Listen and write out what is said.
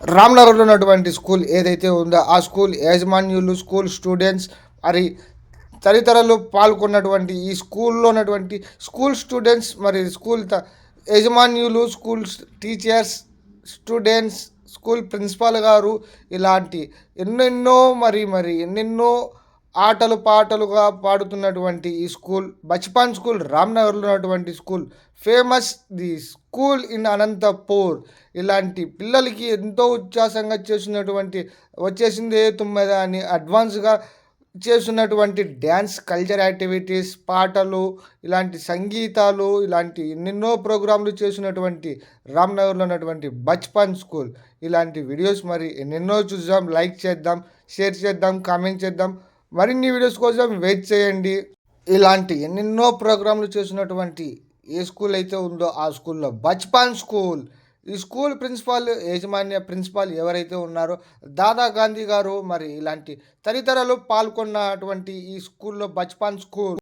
రామ్నగర్లో ఉన్నటువంటి స్కూల్ ఏదైతే ఉందో ఆ స్కూల్ యాజమాన్యులు స్కూల్ స్టూడెంట్స్ మరి తదితరులు పాల్గొన్నటువంటి ఈ స్కూల్లో ఉన్నటువంటి స్కూల్ స్టూడెంట్స్ మరి స్కూల్ త- యజమాన్యులు school teachers students school principal గారు ఇలాంటి ఎన్నెన్నో మరి మరి ఎన్నెన్నో ఆటలు పాటలుగా పాడుతున్నటువంటి ఈ స్కూల్ బచ్పాన్ స్కూల్ రామ్నగర్లో ఉన్నటువంటి school famous the school in Anantapur. ఇలాంటి పిల్లలకి ఎంతో ఉచ్ఛాసంగా చేస్తున్నటువంటి వచ్చేసిందే తొమ్మిది అని అడ్వాన్స్గా చేస్తున్నటువంటి డ్యాన్స్ కల్చర్ యాక్టివిటీస్ పాటలు ఇలాంటి సంగీతాలు ఇలాంటి ఎన్నెన్నో ప్రోగ్రాంలు చేసినటువంటి రామ్నగర్లో ఉన్నటువంటి బచ్పన్ స్కూల్. ఇలాంటి వీడియోస్ మరి ఎన్నెన్నో చూద్దాం లైక్ చేద్దాం షేర్ చేద్దాం కామెంట్ చేద్దాం. మరిన్ని వీడియోస్ కోసం వెయిట్ చేయండి. ఇలాంటి ఎన్నెన్నో ప్రోగ్రాంలు చేసినటువంటి ఏ స్కూల్ అయితే ఉందో ఆ స్కూల్లో బచ్పాన్ స్కూల్ ఈ స్కూల్ ప్రిన్సిపాల్ యాజమాన్య ప్రిన్సిపాల్ ఎవరైతే ఉన్నారో దాదా గాంధీ గారు మరి ఇలాంటి తదితరాలు పాల్గొన్నటువంటి ఈ స్కూల్లో బచ్పాన్ స్కూల్